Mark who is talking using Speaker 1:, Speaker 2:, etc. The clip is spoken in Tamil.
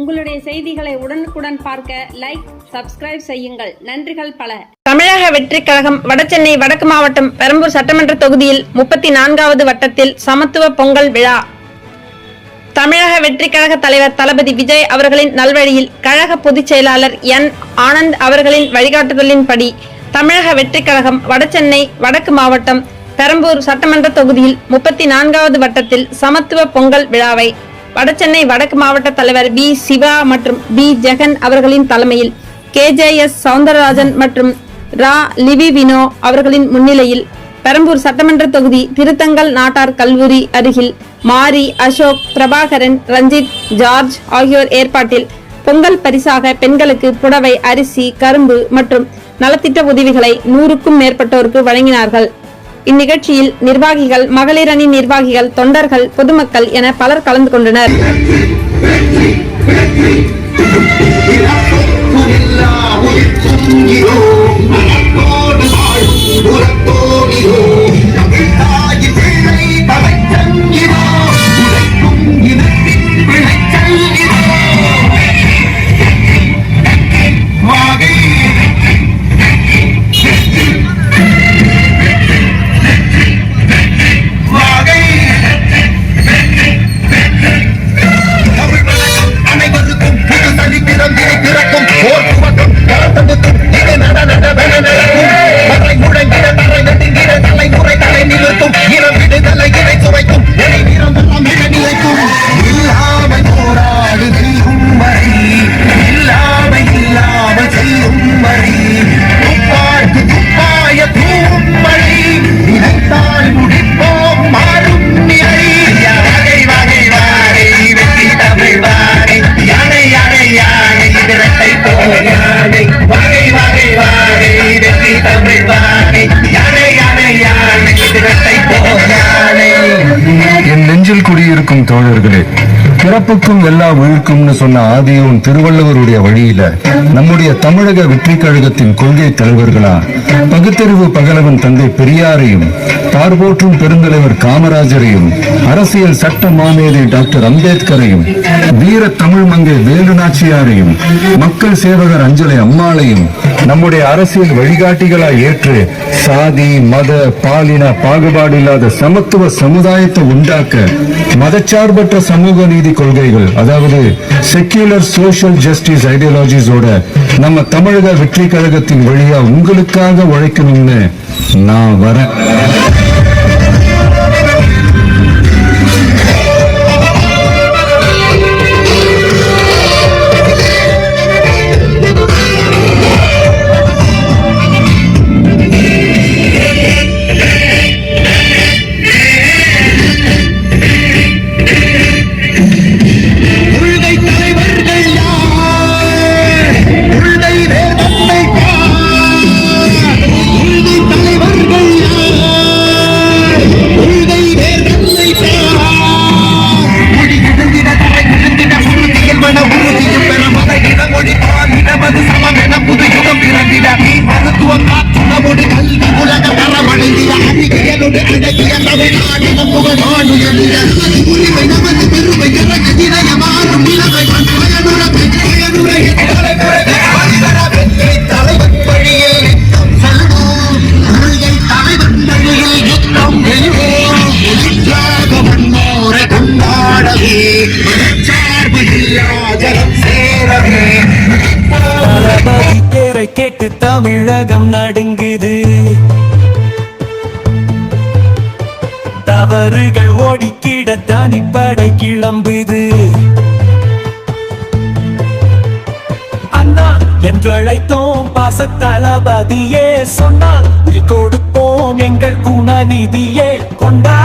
Speaker 1: உங்களுடைய செய்திகளை உடனுக்குடன் பார்க்க லைக் சப்ஸ்கிரைப் செய்யுங்கள். நன்றிகள் பல.
Speaker 2: தமிழக வெற்றிக் கழகம் வடசென்னை வடக்கு மாவட்டம் பெரம்பூர் சட்டமன்ற தொகுதியில் முப்பத்தி நான்காவது வட்டத்தில் சமத்துவ பொங்கல் விழா. தமிழக வெற்றிக் கழக தலைவர் தளபதி விஜய் அவர்களின் நல்வழியில் கழக பொதுச் செயலாளர் என் ஆனந்த் அவர்களின் வழிகாட்டுதலின்படி தமிழக வெற்றிக் கழகம் வடசென்னை வடக்கு மாவட்டம் பெரம்பூர் சட்டமன்ற தொகுதியில் முப்பத்தி நான்காவது வட்டத்தில் சமத்துவ பொங்கல் விழாவை வடசென்னை வடக்கு மாவட்ட தலைவர் பி சிவா மற்றும் பி ஜெகன் அவர்களின் தலைமையில் கேஜேஎஸ் சவுந்தரராஜன் மற்றும் ரா லிவி வினோ அவர்களின் முன்னிலையில் பெரம்பூர் சட்டமன்ற தொகுதி திருத்தங்கல் நாட்டார் கல்லூரி அருகில் மாரி அசோக் பிரபாகரன் ரஞ்சித் ஜார்ஜ் ஆகியோர் ஏற்பாட்டில் பொங்கல் பரிசாக பெண்களுக்கு புடவை அரிசி கரும்பு மற்றும் நலத்திட்ட உதவிகளை நூறுக்கும் மேற்பட்டோருக்கு வழங்கினார்கள். இந்நிகழ்ச்சியில் நிர்வாகிகள் மகளிர் அணி நிர்வாகிகள் தொண்டர்கள் பொதுமக்கள் என பலர் கலந்து கொண்டனர்.
Speaker 3: அனைவருக்கும்
Speaker 4: தோழர்களே பிறப்புக்கும் எல்லா உயிர்க்கும்னு சொன்ன ஆதியும் திருவள்ளுவருடைய வழியில நம்முடைய தமிழக வெற்றி கழகத்தின் கொள்கை தலைவர்களா பகுத்தறிவு பகலவன் தந்தை பெரியாரையும் பார்போற்றும் பெருந்தலைவர் காமராஜரையும் அரசியல் சட்ட மாமேதை டாக்டர் அம்பேத்கரையும் வீர தமிழ் மங்கை வேலு நாச்சியாரையும் மக்கள் சேவகர் அஞ்சலை அம்மாளையும் நம்முடைய அரசியல் வழிகாட்டிகளாய் ஏற்று சாதி மத பாலின பாகுபாடு இல்லாத சமத்துவ சமுதாயத்தை உண்டாக்க மதச்சார்பற்ற சமூக நீதி கொள்கைகள். அதாவது செக்யூலர் சோசியல் ஜஸ்டிஸ் ஐடியாலஜிஸோட நம்ம தமிழக வெற்றி கழகத்தின் வழியா உங்களுக்காக உழைக்கணும்னு நான் வரேன்.
Speaker 3: அறிவியலோடு அடங்கிய தமிழ்நாடு நாடு உரிமை நமது பெருமை மாறும் பயனுற பயனுற தலைவன் வழியில் யுத்தம் செல்வோம் தலைவன் வழியில் யுத்தம் வெல்வோம் கொண்டாடவே சார்பு சேரவே
Speaker 5: கேட்டு தமிழகம் நடுங்குது. தவறுகள் ஓடிக்கிட தனிப்படை கிளம்புது. அண்ணா என்றழைத்தோம் பாச தளபதியே சொன்னால் கொடுப்போம் எங்கள் குணநிதியே. கொண்டா